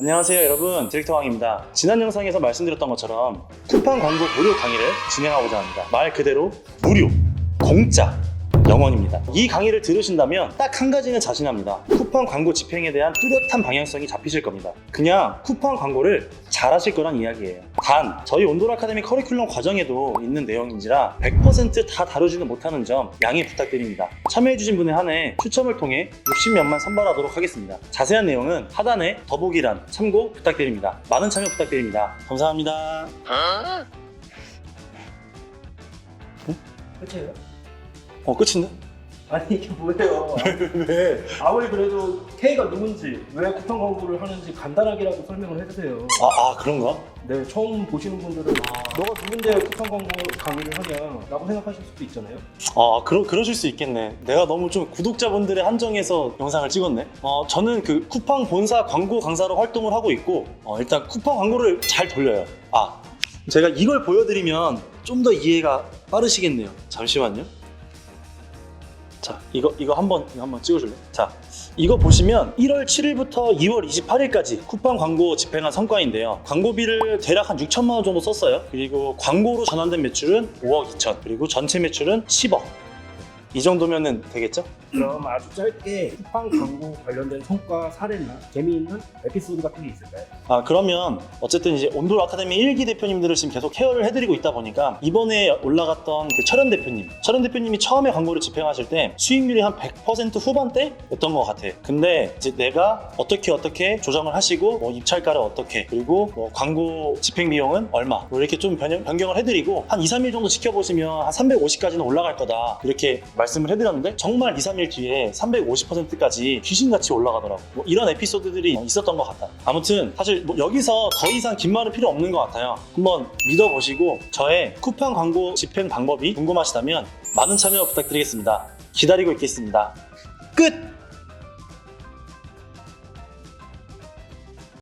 안녕하세요 여러분. 디렉터왕입니다. 지난 영상에서 말씀드렸던 것처럼 쿠팡 광고 무료 강의를 진행하고자 합니다. 말 그대로 무료 공짜 영원입니다. 이 강의를 들으신다면 딱 한 가지는 자신합니다. 쿠팡 광고 집행에 대한 뚜렷한 방향성이 잡히실 겁니다. 그냥 쿠팡 광고를 잘하실 거란 이야기예요 단 저희 온돌 아카데미 커리큘럼 과정에도 있는 내용인지라 100%다 다루지는 못하는 점 양해 부탁드립니다. 참여해주신 분에 한해 추첨을 통해 60명만 선발하도록 하겠습니다. 자세한 내용은 하단에 더보기란 참고 부탁드립니다. 많은 참여 부탁드립니다. 감사합니다. 끝이에요? 어? 끝인데? 아니 이게 뭐예요? 왜? 아무리 그래도 K가 누군지 왜 쿠팡 광고를 하는지 간단하게라도 설명을 해주세요. 아, 아 그런가? 네, 처음 보시는 분들은 너가 누군데 쿠팡 광고 강의를 하냐라고 생각하실 수도 있잖아요. 아, 그러, 그러실 수 있겠네. 내가 너무 좀 구독자분들의 한정에서 영상을 찍었네. 어, 저는 그 쿠팡 본사 광고 강사로 활동을 하고 있고, 어, 일단 쿠팡 광고를 잘 돌려요. 아, 제가 이걸 보여드리면 좀 더 이해가 빠르시겠네요. 잠시만요. 자, 이거, 이거 한번, 이거 한번 찍어줄래? 자, 이거 보시면 1월 7일부터 2월 28일까지 쿠팡 광고 집행한 성과인데요. 광고비를 대략 한 6천만 원 정도 썼어요. 그리고 광고로 전환된 매출은 5억 2천, 그리고 전체 매출은 10억. 이 정도면은 되겠죠? 그럼 아주 짧게 쿠팡 광고 관련된 성과 사례나 재미있는 에피소드 같은 게 있을까요? 아 그러면 어쨌든 이제 온돌 아카데미 1기 대표님들을 지금 계속 케어를 해드리고 있다 보니까 이번에 올라갔던 그 철현 대표님 철현 대표님이 처음에 광고를 집행하실 때 수익률이 한 100% 후반대였던 것 같아 근데 이제 내가 어떻게 어떻게 조정을 하시고 뭐 입찰가를 어떻게 그리고 뭐 광고 집행 비용은 얼마 뭐 이렇게 좀 변형, 변경을 해드리고 한 2, 3일 정도 지켜보시면 한 350까지는 올라갈 거다 이렇게 말 씀을 해드렸는데 정말 2, 3일 뒤에 350%까지 귀신같이 올라가더라고. 뭐 이런 에피소드들이 있었던 것 같다 아무튼 사실 뭐 여기서 더 이상 긴 말은 필요 없는 것 같아요. 한번 믿어보시고 저의 쿠팡 광고 집행 방법이 궁금하시다면 많은 참여 부탁드리겠습니다. 기다리고 있겠습니다. 끝!